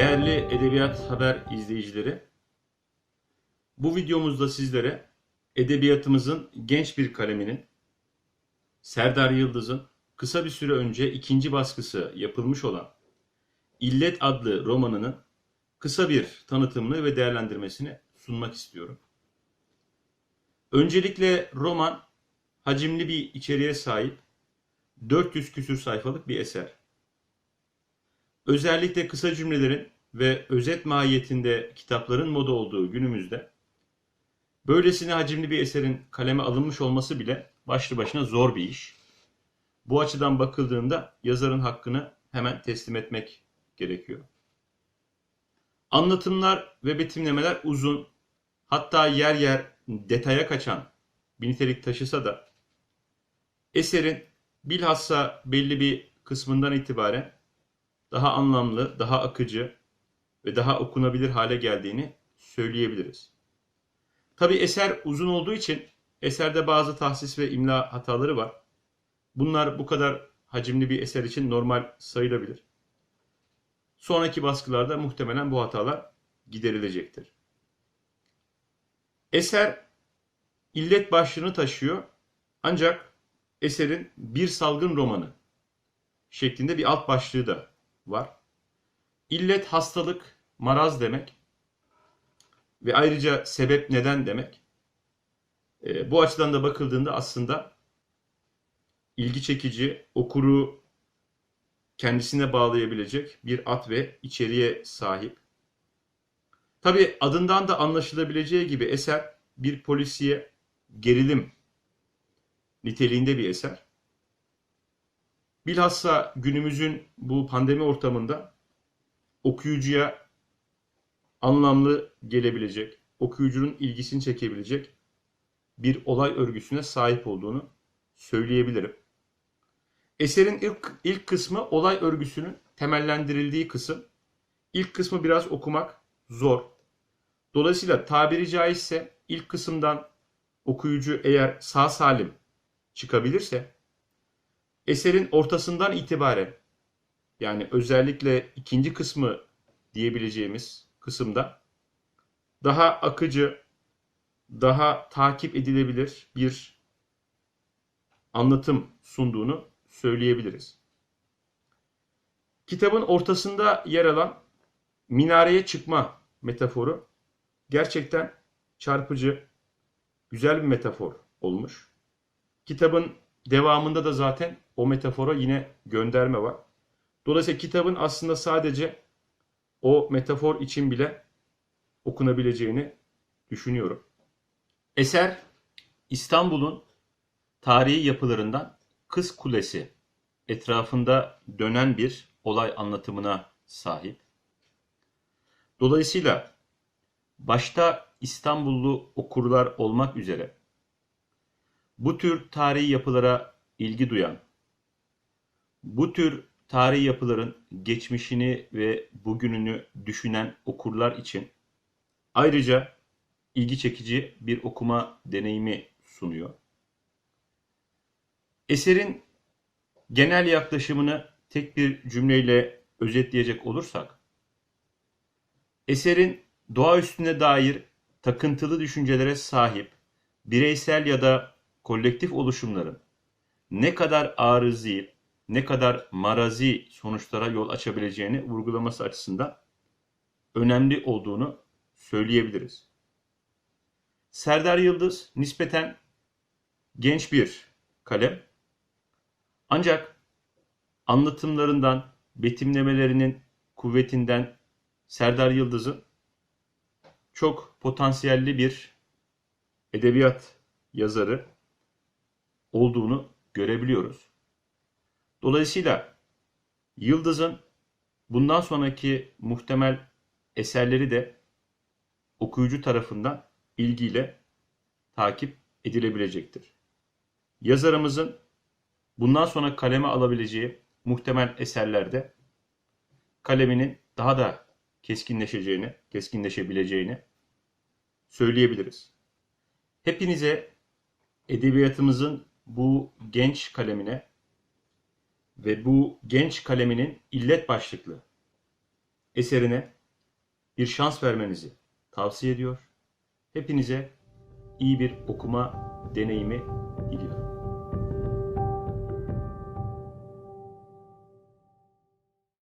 Değerli Edebiyat Haber izleyicileri, bu videomuzda sizlere edebiyatımızın genç bir kaleminin Serdar Yıldız'ın kısa bir süre önce ikinci baskısı yapılmış olan İllet adlı romanının kısa bir tanıtımını ve değerlendirmesini sunmak istiyorum. Öncelikle roman hacimli bir içeriğe sahip 400 küsür sayfalık bir eser. Özellikle kısa cümlelerin ve özet mahiyetinde kitapların moda olduğu günümüzde böylesine hacimli bir eserin kaleme alınmış olması bile başlı başına zor bir iş. Bu açıdan bakıldığında yazarın hakkını hemen teslim etmek gerekiyor. Anlatımlar ve betimlemeler uzun, hatta yer yer detaya kaçan bir nitelik taşısa da eserin bilhassa belli bir kısmından itibaren daha anlamlı, daha akıcı ve daha okunabilir hale geldiğini söyleyebiliriz. Tabi eser uzun olduğu için eserde bazı tahsis ve imla hataları var. Bunlar bu kadar hacimli bir eser için normal sayılabilir. Sonraki baskılarda muhtemelen bu hatalar giderilecektir. Eser illet başlığını taşıyor ancak eserin bir salgın romanı şeklinde bir alt başlığı da var. İllet hastalık, maraz demek ve ayrıca sebep neden demek. E, bu açıdan da bakıldığında aslında ilgi çekici, okuru kendisine bağlayabilecek bir at ve içeriğe sahip. Tabi adından da anlaşılabileceği gibi eser bir polisiye gerilim niteliğinde bir eser. Bilhassa günümüzün bu pandemi ortamında okuyucuya anlamlı gelebilecek, okuyucunun ilgisini çekebilecek bir olay örgüsüne sahip olduğunu söyleyebilirim. Eserin ilk, ilk kısmı olay örgüsünün temellendirildiği kısım. İlk kısmı biraz okumak zor. Dolayısıyla tabiri caizse ilk kısımdan okuyucu eğer sağ salim çıkabilirse eserin ortasından itibaren yani özellikle ikinci kısmı diyebileceğimiz kısımda daha akıcı, daha takip edilebilir bir anlatım sunduğunu söyleyebiliriz. Kitabın ortasında yer alan minareye çıkma metaforu gerçekten çarpıcı, güzel bir metafor olmuş. Kitabın devamında da zaten o metafora yine gönderme var. Dolayısıyla kitabın aslında sadece o metafor için bile okunabileceğini düşünüyorum. Eser İstanbul'un tarihi yapılarından Kız Kulesi etrafında dönen bir olay anlatımına sahip. Dolayısıyla başta İstanbullu okurlar olmak üzere bu tür tarihi yapılara ilgi duyan, bu tür tarihi yapıların geçmişini ve bugününü düşünen okurlar için ayrıca ilgi çekici bir okuma deneyimi sunuyor. Eserin genel yaklaşımını tek bir cümleyle özetleyecek olursak, eserin doğa üstüne dair takıntılı düşüncelere sahip bireysel ya da kolektif oluşumların ne kadar arızi, ne kadar marazi sonuçlara yol açabileceğini vurgulaması açısından önemli olduğunu söyleyebiliriz. Serdar Yıldız nispeten genç bir kalem. Ancak anlatımlarından, betimlemelerinin kuvvetinden Serdar Yıldız'ın çok potansiyelli bir edebiyat yazarı olduğunu görebiliyoruz. Dolayısıyla Yıldız'ın bundan sonraki muhtemel eserleri de okuyucu tarafından ilgiyle takip edilebilecektir. Yazarımızın bundan sonra kaleme alabileceği muhtemel eserlerde kaleminin daha da keskinleşeceğini, keskinleşebileceğini söyleyebiliriz. Hepinize edebiyatımızın bu genç kalemine ve bu genç kaleminin illet başlıklı eserine bir şans vermenizi tavsiye ediyor. Hepinize iyi bir okuma deneyimi diliyorum.